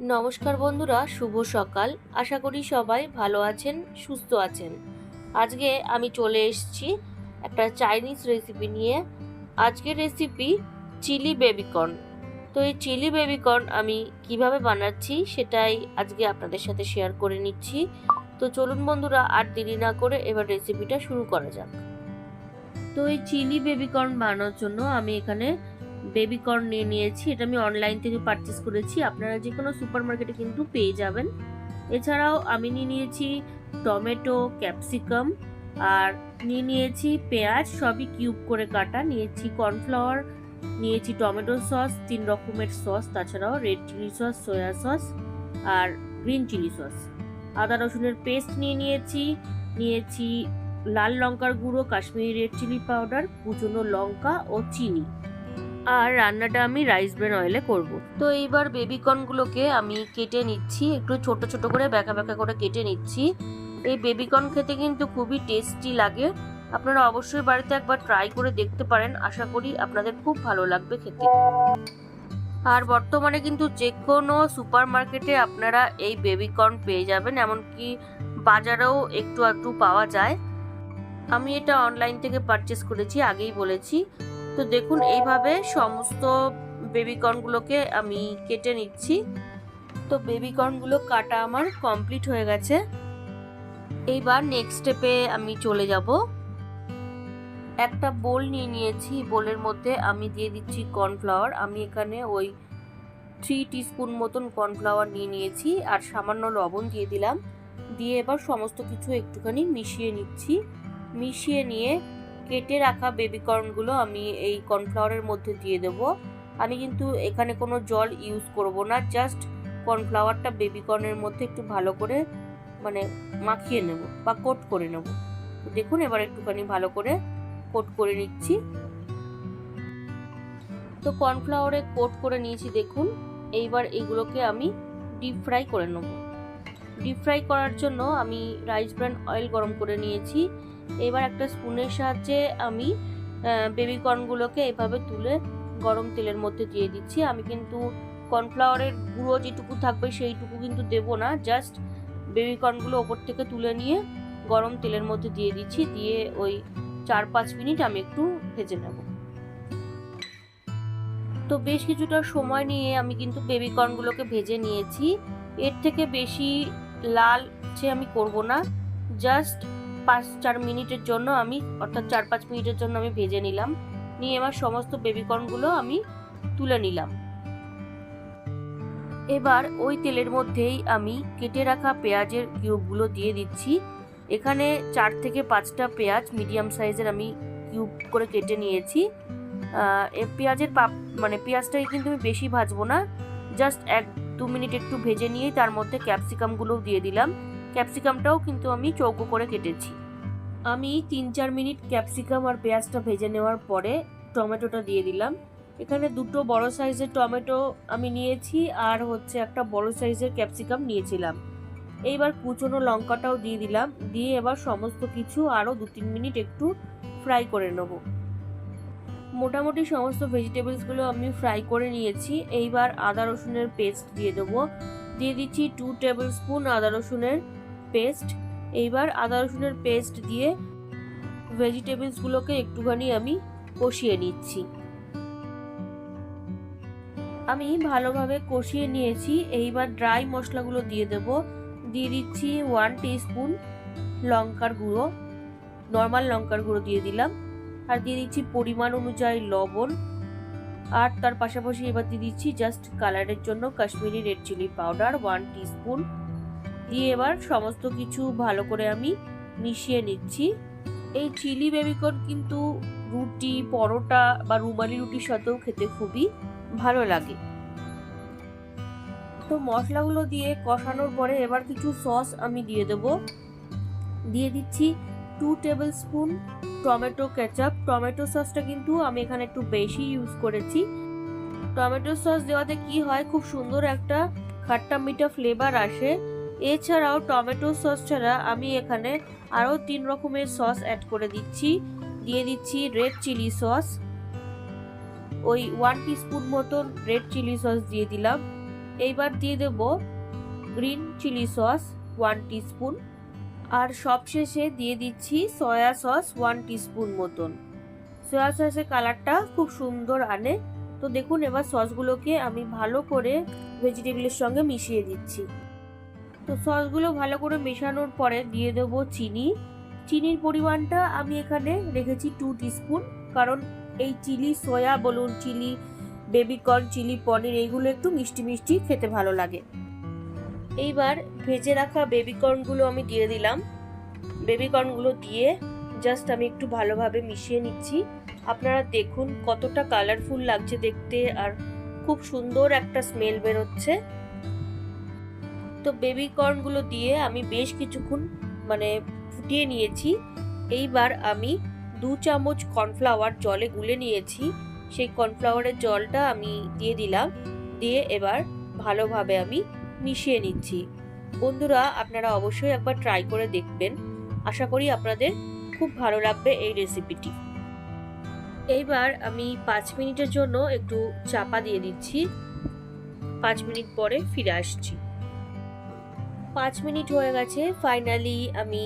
নমস্কার বন্ধুরা, শুভ সকাল। আশা করি সবাই ভালো আছেন, সুস্থ আছেন। আজকে আমি চলে এসেছি একটা চাইনিজ রেসিপি নিয়ে। আজকের রেসিপি চিলি বেবিকর্ন তো এই চিলি বেবিকর্ন আমি কীভাবে বানাচ্ছি সেটাই আজকে আপনাদের সাথে শেয়ার করে নিচ্ছি। তো চলুন বন্ধুরা, আর দেরি না করে এবার রেসিপিটা শুরু করা যাক। তো এই চিলি বেবিকর্ন বানানোর জন্য আমি এখানে বেবিকর্ন নিয়ে নিয়েছি, এটা আমি অনলাইন থেকে পারচেস করেছি। আপনারা যে কোনো সুপার মার্কেটে কিন্তু পেয়ে যাবেন। এছাড়াও আমি নিয়ে নিয়েছি টমেটো ক্যাপসিকাম আর নিয়ে নিয়েছি পেঁয়াজ, সবই কিউব করে কাটা। নিয়েছি কর্নফ্লাওয়ার নিয়েছি টমেটো সস তিন রকমের সস তাছাড়াও red chilli sauce soya sauce আর গ্রিন চিলি সস আদা রসুনের পেস্ট নিয়ে নিয়েছি নিয়েছি লাল লঙ্কার গুঁড়ো, কাশ্মীরি রেড চিলি পাউডার কুচনো লঙ্কা ও চিনি। আর রান্নাটা আমি রাইস ব্রেন অয়েলে করব। তো এইবার বেবি কর্নগুলোকে আমি কেটে নিচ্ছি, একটু ছোট ছোট করে ব্যাকা ব্যাকা করে কেটে নিচ্ছি। এই বেবি কর্ন খেতে কিন্তু খুবই টেস্টি লাগে। আপনারা অবশ্যই বাড়িতে একবার ট্রাই করে দেখতে পারেন। আশা করি আপনাদের খুব ভালো লাগবে খেতে। আর বর্তমানে কিন্তু যে কোনো সুপার মার্কেটে আপনারা এই বেবি কর্ন পেয়ে যাবেন, এমনকি বাজারেও একটু আধটু পাওয়া যায়। আমি এটা অনলাইন থেকে পারচেস করেছি, আগেই বলেছি। তো দেখুন, এইভাবে সমস্ত বেবিকর্নগুলোকে আমি কেটে নিচ্ছি। তো বেবিকর্নগুলো কাটা আমার কমপ্লিট হয়ে গেছে। এইবার নেক্সট স্টেপে আমি চলে যাব। একটা বোল নিয়ে নিয়েছি বোলের মধ্যে আমি দিয়ে দিচ্ছি কর্নফ্লাওয়ার। আমি এখানে ওই থ্রি টিস্পুন মতন কর্নফ্লাওয়ার নিয়ে নিয়েছি আর সামান্য লবণ দিয়ে দিলাম। দিয়ে এবার সমস্ত কিছু একটুখানি মিশিয়ে নিচ্ছি। মিশিয়ে নিয়ে কেটে রাখা বেবিকর্নগুলো আমি এই কর্নফ্লাওয়ারের মধ্যে দিয়ে দেব। আমি কিন্তু এখানে কোনো জল ইউজ করব না জাস্ট কর্নফ্লাওয়ারটা বেবিকর্নের মধ্যে একটু ভালো করে মানে মাখিয়ে নেব বা কোট করে নেব। দেখুন, এবার একটুখানি ভালো করে কোট করে নিচ্ছি। তো কর্নফ্লাওয়ারে কোট করে নিয়েছি, দেখুন, এইবার এইগুলোকে আমি ডিপ ফ্রাই করে নেব। ডিপ ফ্রাই করার জন্য আমি রাইস ব্র্যান অয়েল গরম করে নিয়েছি। এবার একটা স্পুনের সাহায্যে আমি বেবি কর্নগুলোকে এভাবে তুলে গরম তেলের মধ্যে দিয়ে দিচ্ছি। আমি কিন্তু কর্নফ্লাওয়ারের গুঁড়ো যেটুকু থাকবে সেইটুকু কিন্তু দেবো না। জাস্ট বেবি কর্নগুলো ওপর থেকে তুলে নিয়ে গরম তেলের মধ্যে দিয়ে দিচ্ছি। দিয়ে ওই চার পাঁচ মিনিট আমি একটু ভেজে নেব। তো বেশ কিছুটা সময় নিয়ে আমি কিন্তু বেবি কর্নগুলোকে ভেজে নিয়েছি। এর থেকে বেশি লাল সে আমি করব না। জাস্ট পাঁচ, চার মিনিটের জন্য আমি, অর্থাৎ চার, পাঁচ মিনিটের জন্য আমি ভেজে নিলাম। নিয়ে আমার সমস্ত বেবিকর্নগুলো আমি তুলে নিলাম। এবার ওই তেলের মধ্যেই আমি কেটে রাখা পেঁয়াজের কিউবগুলো দিয়ে দিচ্ছি। এখানে চার থেকে পাঁচটা পেঁয়াজ মিডিয়াম সাইজের আমি কিউব করে কেটে নিয়েছি। পেঁয়াজের পাপ মানে পেঁয়াজটাকে কিন্তু আমি বেশি ভাজবো না। জাস্ট এক, দু মিনিট একটু ভেজে নিয়েই তার মধ্যে ক্যাপসিকামগুলোও দিয়ে দিলাম। ক্যাপসিকামটাও কিন্তু আমি চৌকো করে কেটেছি। আমি তিন চার মিনিট ক্যাপসিকাম আর পেঁয়াজটা ভেজে নেওয়ার পরে টমেটোটা দিয়ে দিলাম। এখানে দুটো বড় সাইজের টমেটো আমি নিয়েছি আর হচ্ছে একটা বড় সাইজের ক্যাপসিকাম নিয়েছিলাম। এইবার কুচনো লঙ্কাটাও দিয়ে দিলাম। দিয়ে এবার সমস্ত কিছু আরও দু তিন মিনিট একটু ফ্রাই করে নেব। মোটামুটি সমস্ত ভেজিটেবলসগুলো আমি ফ্রাই করে নিয়েছি। এইবার আদা রসুনের পেস্ট দিয়ে দেবো। দিয়ে দিচ্ছি টু টেবিল স্পুন আদা রসুনের পেস্ট এইবার আদা রসুনের পেস্ট দিয়ে ভেজিটেবলসগুলোকে একটুখানি আমি কষিয়ে নিচ্ছি। আমি ভালোভাবে কষিয়ে নিয়েছি, এইবার ড্রাই মশলাগুলো দিয়ে দেব। দিয়ে দিচ্ছি ওয়ান স্পুন লঙ্কার গুঁড়ো নর্মাল লঙ্কার গুঁড়ো দিয়ে দিলাম। আর দিয়ে দিচ্ছি পরিমাণ অনুযায়ী লবণ। আর তার পাশাপাশি এবার দিয়ে দিচ্ছি জাস্ট কালারের জন্য Kashmiri red chilli powder one spoon দিয়ে এবার সমস্ত কিছু ভালো করে আমি মিশিয়ে নিচ্ছি। এই চিলি বেবিকর্ন কিন্তু রুটি, পরোটা বা রুমালি রুটির সাথেও খেতে খুবই ভালো লাগে। তো মশলাগুলো দিয়ে কষানোর পরে এবার কিছু সস আমি দিয়ে দেব। দিয়ে দিচ্ছি two tablespoon tomato ketchup. Tomato সসটা কিন্তু আমি এখানে একটু বেশি ইউজ করেছি। টমেটো সস দেওয়াতে কি হয়, খুব সুন্দর একটা খাট্টা মিঠা ফ্লেভার আসে। এছাড়াও টমেটো সস ছাড়া আমি এখানে আরও তিন রকমের সস অ্যাড করে দিচ্ছি। দিয়ে দিচ্ছি রেড চিলি সস ওই ওয়ান টিস্পুন মতন রেড চিলি সস দিয়ে দিলাম। এইবার দিয়ে দেব green chilli sauce one teaspoon আর সবশেষে দিয়ে দিচ্ছি সয়া সস ওয়ান টিস্পুন মতন। সয়া সসের কালারটা খুব সুন্দর আনে। তো দেখুন এবার সসগুলোকে আমি ভালো করে ভেজিটেবলের সঙ্গে মিশিয়ে দিচ্ছি। তো সসগুলো ভালো করে মেশানোর পরে দিয়ে দেব চিনি। চিনির পরিমাণটা আমি এখানে রেখেছি টু টিস্পুন কারণ এই চিলি সয়া বলুন chilli baby corn chilli paneer, এইগুলো একটু মিষ্টি মিষ্টি খেতে ভালো লাগে। এইবার ভেজে রাখা বেবিকর্নগুলো আমি দিয়ে দিলাম। বেবিকর্নগুলো দিয়ে জাস্ট আমি একটু ভালোভাবে মিশিয়ে নিচ্ছি। আপনারা দেখুন কতটা কালারফুল লাগছে দেখতে আর খুব সুন্দর একটা স্মেল বেরোচ্ছে। তো বেবি কর্নগুলো দিয়ে আমি বেশ কিছুক্ষণ মানে ফুটিয়ে নিয়েছি। এইবার আমি দু চামচ কর্নফ্লাওয়ার জলে গুলে নিয়েছি। সেই কর্নফ্লাওয়ারের জলটা আমি দিয়ে দিলাম। দিয়ে এবার ভালোভাবে আমি মিশিয়ে নিচ্ছি। বন্ধুরা, আপনারা অবশ্যই একবার ট্রাই করে দেখবেন। আশা করি আপনাদের খুব ভালো লাগবে এই রেসিপিটি এইবার আমি পাঁচ মিনিটের জন্য একটু চাপা দিয়ে দিচ্ছি। পাঁচ মিনিট পরে ফিরে আসছি। পাঁচ মিনিট হয়ে গেছে। ফাইনালি আমি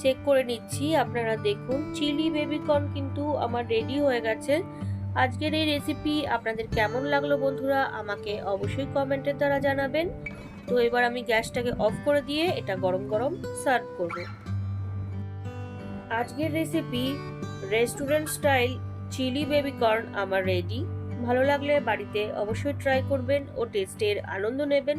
চেক করে নিচ্ছি। আপনারা দেখুন চিলি বেবিকর্ন কিন্তু আমার রেডি হয়ে গেছে। আজকের এই রেসিপি আপনাদের কেমন লাগল বন্ধুরা, আমাকে অবশ্যই কমেন্টের দ্বারা জানাবেন। তো এবার আমি গ্যাসটাকে অফ করে দিয়ে এটা গরম গরম সার্ভ করব। আজকের recipe restaurant style chilli baby corn আমার রেডি ভালো লাগলে বাড়িতে অবশ্যই ট্রাই করবেন ও টেস্টের আনন্দ নেবেন।